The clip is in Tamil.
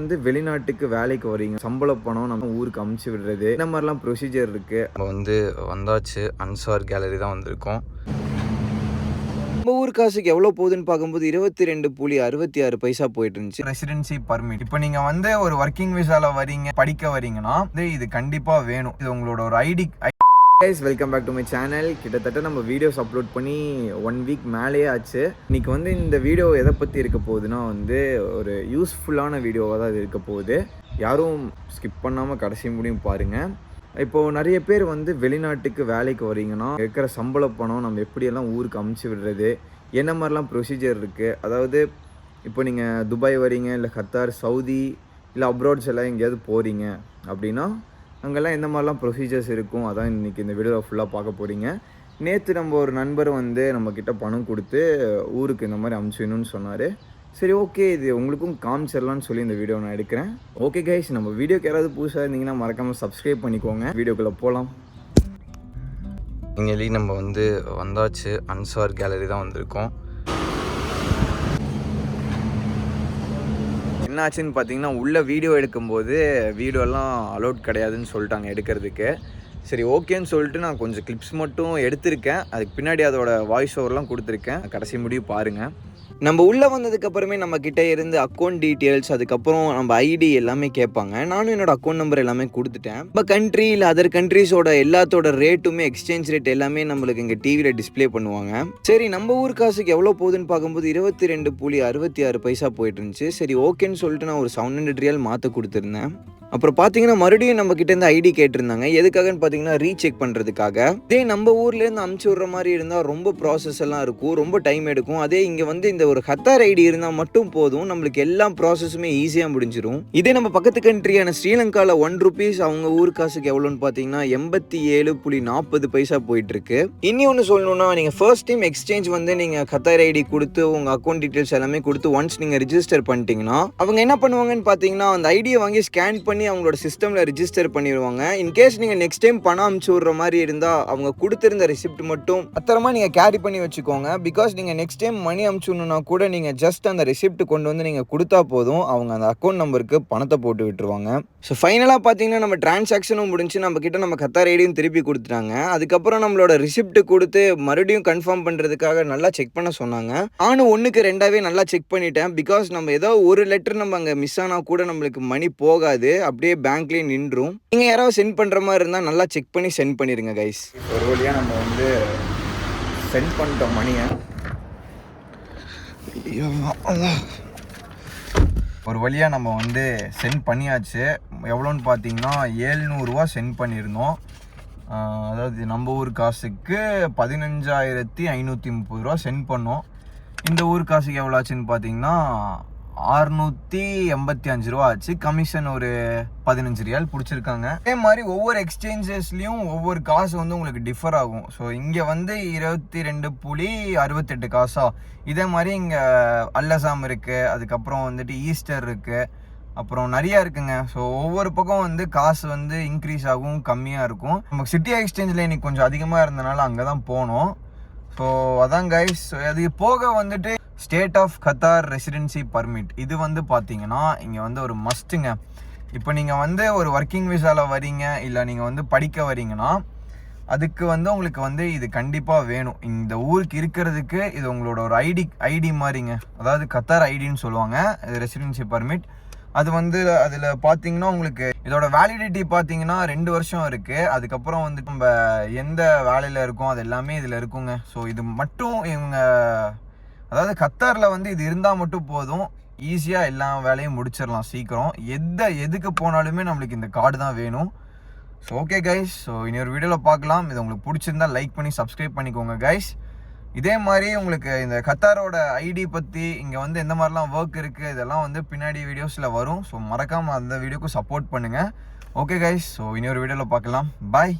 வந்து வெளிநாட்டுக்கு வேலைக்கு வரீங்க சம்பள பணம் நம்ம ஊருக்கு அமுச்சு விடுறது இந்த மாதிரிலாம் ப்ரொசீஜர் இருக்கு. நம்ம வந்து வந்தாச்சு அன்சார் கேலரி தான் வந்திருக்கோம். நம்ம ஊர் காசுக்கு எவ்வளோ போகுதுன்னு பார்க்கும்போது இருபத்தி ரெண்டு புள்ளி அறுபத்தி ஆறு பைசா போயிட்டு இருந்துச்சு ரெசிடென்சி பர்மிட் இப்போ நீங்க வந்து ஒரு ஒர்க்கிங் விசால வரீங்க படிக்க வரீங்கன்னா இது கண்டிப்பா வேணும். இது உங்களோட ஒரு ID guys welcome back to my channel கிட்டத்தட்ட நம்ம வீடியோஸ் அப்லோட் பண்ணி ஒன் வீக் மேலேயே ஆச்சு. இன்னைக்கு வந்து இந்த வீடியோ எதை பற்றி இருக்க போகுதுன்னா வந்து ஒரு யூஸ்ஃபுல்லான வீடியோவாக தான் இது இருக்க போகுது. யாரும் ஸ்கிப் பண்ணாமல் கடைசி முடியும் பாருங்கள் இப்போது நிறைய பேர் வந்து வெளிநாட்டுக்கு வேலைக்கு வரீங்கன்னா இருக்கிற சம்பள பணம் நம்ம எப்படியெல்லாம் ஊருக்கு அமுச்சு விடுறது என்ன மாதிரிலாம் ப்ரொசீஜர் இருக்குது அதாவது இப்போ நீங்கள் துபாய் வரீங்க இல்லை கத்தார் சவுதி இல்லை அப்ராட்ஸ் எல்லாம் எங்கேயாவது போகிறீங்க அப்படின்னா அங்கெல்லாம் எந்த மாதிரிலாம் ப்ரொசீஜர்ஸ் இருக்கும்? அதான் இன்றைக்கி இந்த வீடியோவில் ஃபுல்லாக பார்க்க போகிறீங்க நேற்று நம்ம ஒரு நண்பர் வந்து நம்மக்கிட்ட பணம் கொடுத்து ஊருக்கு இந்த மாதிரி அமுச்சிடணும்னு சொன்னார். சரி ஓகே இது உங்களுக்கும் காமிச்சிடலாம்னு சொல்லி இந்த வீடியோ நான் எடுக்கிறேன். ஓகே கைஸ் நம்ம வீடியோக்கு யாராவது புதுசாக இருந்தீங்கன்னா மறக்காமல் சப்ஸ்கிரைப் பண்ணிக்கோங்க. வீடியோக்குள்ளே போகலாம் இங்கே நம்ம வந்து வந்தாச்சு. அன்சார் கேலரி தான் வந்திருக்கோம். என்னாச்சுன்னு பார்த்தீங்கன்னா உள்ள வீடியோ எடுக்கும்போது வீடியோலாம் அலோட் கிடையாதுன்னு சொல்லிட்டாங்க எடுக்கிறதுக்கு. சரி ஓகேன்னு சொல்லிட்டு நான் கொஞ்சம் கிளிப்ஸ் மட்டும் எடுத்திருக்கேன். அதுக்கு பின்னாடி அதோட வாய்ஸ் ஓவர்லாம் கொடுத்துருக்கேன். கடைசி முடிவு பாருங்கள் நம்ம உள்ளே வந்ததுக்கப்புறமே நம்ம கிட்டே இருந்து அக்கௌண்ட் டீட்டெயில்ஸ் அதுக்கப்புறம் நம்ம ஐடி எல்லாமே கேட்பாங்க. நானும் என்னோட அக்கௌண்ட் நம்பர் எல்லாமே கொடுத்துட்டேன். இப்போ கண்ட்ரி இல்லை அதர் கண்ட்ரிஸோட எல்லாத்தோட ரேட்டுமே எக்ஸ்சேஞ்ச் ரேட் எல்லாமே நம்மளுக்கு இங்கே டிவியில் டிஸ்ப்ளே பண்ணுவாங்க. சரி நம்ம ஊர் காசுக்கு எவ்வளோ போகுதுன்னு பார்க்கும்போது இருபத்தி ரெண்டு புள்ளி அறுபத்தி ஆறு பைசா போயிட்டு இருந்துச்சு. சரி ஓகேன்னு சொல்லிட்டு நான் ஒரு செவன் ஹண்ட்ரட் ரியல் மாற்ற கொடுத்துருந்தேன். அப்புறம் பார்த்தீங்கன்னா மறுபடியும் நம்ம கிட்ட இருந்து ஐடி கேட்டிருந்தாங்க. எதுக்காகன்னு பார்த்தீங்கன்னா ரீசெக் பண்ணுறதுக்காக இதே நம்ம ஊர்லேருந்து அமுச்சு விடுற மாதிரி இருந்தால் ரொம்ப ப்ராசஸ் எல்லாம் இருக்கும். ரொம்ப டைம் எடுக்கும். அதே இங்கே வந்து இந்த ஒரு ஹத்தார் ஐடி இருந்தால் மட்டும் போதும். நம்மளுக்கு எல்லா ப்ராசஸுமே ஈஸியாக முடிஞ்சிடும் இதே நம்ம பக்கத்து கண்ட்ரியான ஸ்ரீலங்காவில் ஒன் ருபீஸ் அவங்க ஊர் காசுக்கு எவ்வளோன்னு பார்த்தீங்கன்னா எண்பத்தி ஏழு புள்ளி நாற்பது பைசா போயிட்டு இருக்கு இனி ஒன்று சொல்லணும்னா நீங்கள் ஃபர்ஸ்ட் டைம் எக்ஸ்சேஞ்ச் வந்து நீங்கள் கத்தார் ஐடி கொடுத்து உங்கள் அக்கௌண்ட் டீட்டெயில்ஸ் எல்லாமே கொடுத்து ஒன்ஸ் நீங்கள் ரிஜிஸ்டர் பண்ணிட்டீங்கன்னா அவங்க என்ன பண்ணுவாங்கன்னு பார்த்தீங்கன்னா அந்த ஐடியை வாங்கி ஸ்கேன் பண்ணி அவங்களோட சிஸ்டமில் ரிஜிஸ்டர் பண்ணிடுவாங்க இன்கேஸ் நீங்கள் நெக்ஸ்ட் டைம் பணம் அமுச்சு விடுற மாதிரி இருந்தால் அவங்க கொடுத்துருந்த ரிசிப்ட் மட்டும் பத்திரமா நீங்கள் கேரி பண்ணி வச்சுக்கோங்க. பிகாஸ் நீங்கள் நெக்ஸ்ட் டைம் மணி அமுச்சு விடணும்னா கூட நீங்கள் ஜஸ்ட் அந்த ரிசிப்ட் கொண்டு வந்து நீங்கள் கொடுத்தா போதும். அவங்க அந்த அக்கௌண்ட் நம்பருக்கு பணத்தை போட்டு விட்டுருவாங்க. ஸோ ஃபைனலாக பார்த்தீங்கன்னா நம்ம டிரான்சாக்ஷனும் முடிஞ்சு நம்ம கிட்ட நம்ம கத்தார் ஐடியும் திருப்பி கொடுத்துட்டாங்க. அதுக்கப்புறம் நம்மளோட ரிசிப்ட் கொடுத்து மறுபடியும் கன்ஃபார்ம் பண்ணுறதுக்காக நல்லா செக் பண்ண சொன்னாங்க. நானும் ஒன்றுக்கு ரெண்டாவே நல்லா செக் பண்ணிட்டேன். பிகாஸ் நம்ம ஏதோ ஒரு லெட்டர் நம்ம அங்கே மிஸ் ஆனால் கூட நம்மளுக்கு மணி போகாது. அப்படியே பேங்க்லேயே நின்றும். நீங்கள் யாராவது சென்ட் பண்ணுற மாதிரி இருந்தால் நல்லா செக் பண்ணி சென்ட் பண்ணிடுங்க கைஸ் ஒரு வழியாக நம்ம வந்து சென்ட் பண்ணிட்டோம் மணியை. ஒரு வழியா நம்ம வந்து சென்ட் பண்ணியாச்சு. எவ்வளோன்னு பார்த்தீங்கன்னா ஏழ்நூறுவா சென்ட் பண்ணியிருந்தோம். அதாவது நம்ம ஊர் காசுக்கு பதினஞ்சாயிரத்தி ஐநூற்றி முப்பது ரூபா சென்ட் பண்ணோம். இந்த ஊர் காசுக்கு எவ்வளோ ஆச்சுன்னு பார்த்தீங்கன்னா அறுநூற்றி எண்பத்தி அஞ்சு ரூபா ஆச்சு. கமிஷன் ஒரு பதினஞ்சு ரியால் பிடிச்சிருக்காங்க. அதே மாதிரி ஒவ்வொரு எக்ஸ்சேஞ்சஸ்லேயும் ஒவ்வொரு காசு வந்து உங்களுக்கு டிஃபர் ஆகும். ஸோ இங்கே வந்து இருபத்தி ரெண்டு புலி அறுபத்தெட்டு காசா? இதே மாதிரி இங்கே அல்லசாம் இருக்குது அதுக்கப்புறம் வந்துட்டு ஈஸ்டர் இருக்குது அப்புறம் நிறையா இருக்குங்க. ஸோ ஒவ்வொரு பக்கம் வந்து காசு வந்து இன்க்ரீஸ் ஆகும் கம்மியாக இருக்கும். நமக்கு சிட்டி எக்ஸ்சேஞ்சில் இன்னைக்கு கொஞ்சம் அதிகமாக இருந்தனால அங்கே தான் போனோம். ஸோ அதான் கைஸ் அது போக வந்துட்டு state of Qatar residency permit இது வந்து பார்த்தீங்கன்னா இங்கே வந்து ஒரு மஸ்ட்டுங்க இப்போ நீங்கள் வந்து ஒரு ஒர்க்கிங் விசாவில் வரீங்க இல்லை நீங்கள் வந்து படிக்க வரீங்கன்னா அதுக்கு வந்து உங்களுக்கு வந்து இது கண்டிப்பாக வேணும். இந்த ஊருக்கு இருக்கிறதுக்கு இது உங்களோட ஒரு ஐடி ஐடி மாதிரிங்க. அதாவது கத்தார் ஐடின்னு சொல்லுவாங்க இது ரெசிடென்சி பர்மிட் அது வந்து அதில் பார்த்தீங்கன்னா உங்களுக்கு இதோட வேலிடிட்டி பார்த்தீங்கன்னா ரெண்டு வருஷம் இருக்குது அதுக்கப்புறம் வந்து நம்ம எந்த வேலையில் இருக்கோம் அது எல்லாமே இதில் இருக்குங்க. ஸோ இது மட்டும் இவங்க அதாவது கத்தாரில் வந்து இது இருந்தால் மட்டும் போதும். ஈஸியாக எல்லா வேலையும் முடிச்சிடலாம் சீக்கிரம். எந்த எதுக்கு போனாலுமே நம்மளுக்கு இந்த கார்டு தான் வேணும். ஸோ ஓகே கைஸ் ஸோ இனி ஒரு வீடியோவில் பார்க்கலாம். இது உங்களுக்கு பிடிச்சிருந்தா லைக் பண்ணி சப்ஸ்கிரைப் பண்ணிக்கோங்க கைஸ் இதே மாதிரி உங்களுக்கு இந்த கத்தாரோட ஐடி பற்றி இங்கே வந்து எந்த மாதிரிலாம் ஒர்க் இருக்குது இதெல்லாம் வந்து பின்னாடி வீடியோஸில் வரும். ஸோ மறக்காமல் அந்த வீடியோக்கு சப்போர்ட் பண்ணுங்கள் ஓகே கைஸ் ஸோ இனி ஒரு வீடியோவில் பார்க்கலாம். பாய்